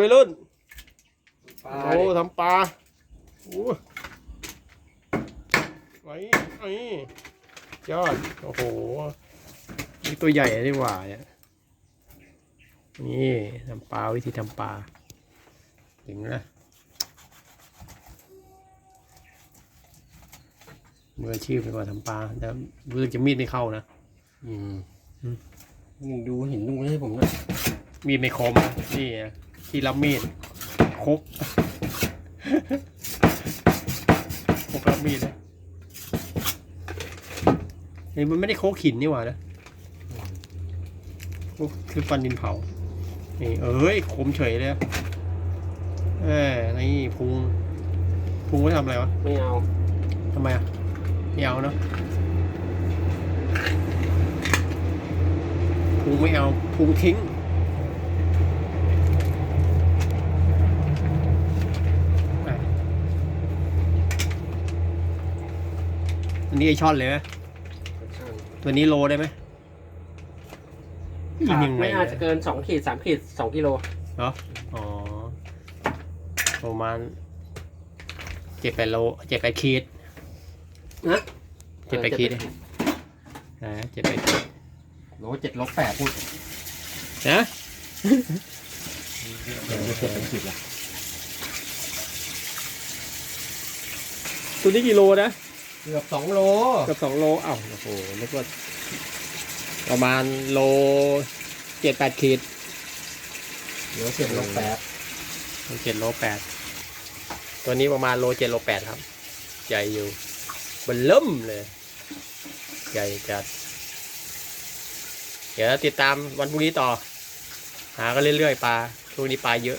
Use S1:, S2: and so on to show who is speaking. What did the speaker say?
S1: ไปรุ่น
S2: ปลา
S1: โอ้ทำปลาโอ้ไว้ไอ้ยอด โอ้โห นี่ตัวใหญ่ดีกว่าเนี่ย นี่ทำปลาวิธีทำปลาถึงนะมืออาชีพเป็นกว่าทำปลาแต่รู้สึกจะมีดไม่เข้านะ
S2: อืม
S1: อืม
S2: นี่ดูเห็นดูให้ผมหน่อย
S1: มีดไม่คมนะนี่นะ ที่รับมีดคกคกรับมีดนะนี่มันไม่ได้โคกหินนี่หว่านะโคกคือฟันดินเผา นี่ เอ้ยคมเฉยเลยอะเออนี่พุง พุงไว้ทำอะไรวะ
S2: ไม่เอา
S1: ทำไมอะ ไม่เอาเนอะพุงไม่เอาพุงทิ้ง อันนี้ไอช่อนเลยไหมตัวนี้โลได้ไหมกินยังไง
S2: ไม่อาจจะ
S1: เนี่ย
S2: เกินสองขีดสามขีดสองกิโล
S1: เหรออ๋อประมาณเจ็ดแปดโลเจ็ดแปดขีด
S2: นะ
S1: เจ็ดแปดขีดนะอ่าเจ็ดแปดขีด
S2: โลเจ็ดโลแปดพูด
S1: นะ
S2: เดี๋ยวเจ็ดเป็นขีดละ
S1: ตัวนี้กี่โลนะ
S2: เกือบสองโล
S1: เกับสองโลอ้าวโอ้โหนึกว่าประมาณโลเจ็ดแปดขีด
S2: เดี๋ยวเจ็ดโลแปด
S1: โลเจ็ดโลแปดตัวนี้ประมาณโลเจ็ดโลแปดครับ ใหญ่อยู่เบันเริ่มเลย ใหญ่จัด เดี๋ยวติดตามวันพรุ่งนี้ต่อ หากันเรื่อยๆปลาช่วงนี้ปลาเยอะ